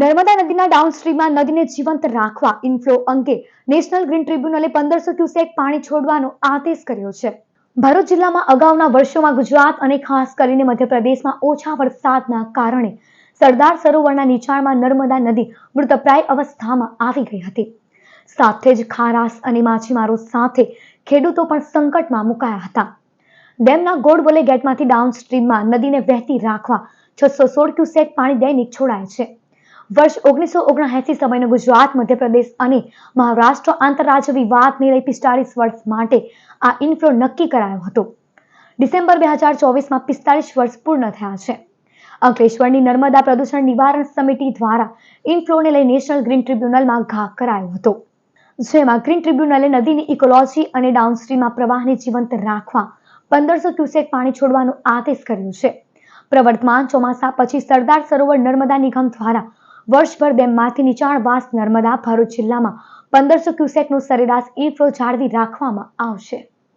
નર્મદા નદીના ડાઉનસ્ટ્રીમમાં નદીને જીવંત રાખવા ઇન્ફ્લો અંગે નેશનલ ગ્રીન ટ્રિબ્યુનલે પંદરસો ક્યુસેક પાણી છોડવાનો આદેશ કર્યો છે. ભરૂચ જિલ્લામાં અગાઉના વર્ષોમાં ગુજરાત અને ખાસ કરીને મધ્યપ્રદેશમાં ઓછા વરસાદના કારણે સરદાર સરોવરના નીચાણમાં નર્મદા નદી મૃતપ્રાય અવસ્થામાં આવી ગઈ હતી. સાથે જ ખારાસ અને માછીમારો સાથે ખેડૂતો પણ સંકટમાં મુકાયા હતા. ડેમના ગોળબોલે ગેટમાંથી ડાઉનસ્ટ્રીમમાં નદીને વહેતી રાખવા છસો સોળ ક્યુસેક પાણી દૈનિક છોડાય છે. વર્ષ ઓગણીસો ઓગણએસી સમયનો ગુજરાત, મધ્યપ્રદેશ અને મહારાષ્ટ્ર આંતરરાજ્ય વિવાદને લઈ પિસ્તાળીસ વર્ષ માટે આ ઇન્ફ્લો નક્કી કરાયો હતો. ડિસેમ્બર બે હજાર ચોવીસમાં પિસ્તાળીસ વર્ષ પૂર્ણ થયા છે. અંકલેશ્વરની નર્મદા પ્રદૂષણ નિવારણ સમિતિ દ્વારા ઇન્ફ્લોને લઈ નેશનલ ગ્રીન ટ્રિબ્યુનલમાં ઘા કરાયો હતો. જેમાં ગ્રીન ટ્રિબ્યુનલે નદીની ઇકોલોજી અને ડાઉનસ્ટ્રીમમાં પ્રવાહને જીવંત રાખવા પંદરસો ક્યુસેક પાણી છોડવાનો આદેશ કર્યો છે. પ્રવર્તમાન ચોમાસા પછી સરદાર સરોવર નર્મદા નિગમ દ્વારા વર્ષભર ડેમમાંથી નીચાણવાસ નર્મદા ભરૂચ જિલ્લામાં પંદરસો ક્યુસેકનું સરેરાશ ઇનફ્લો જાળવી રાખવામાં આવશે.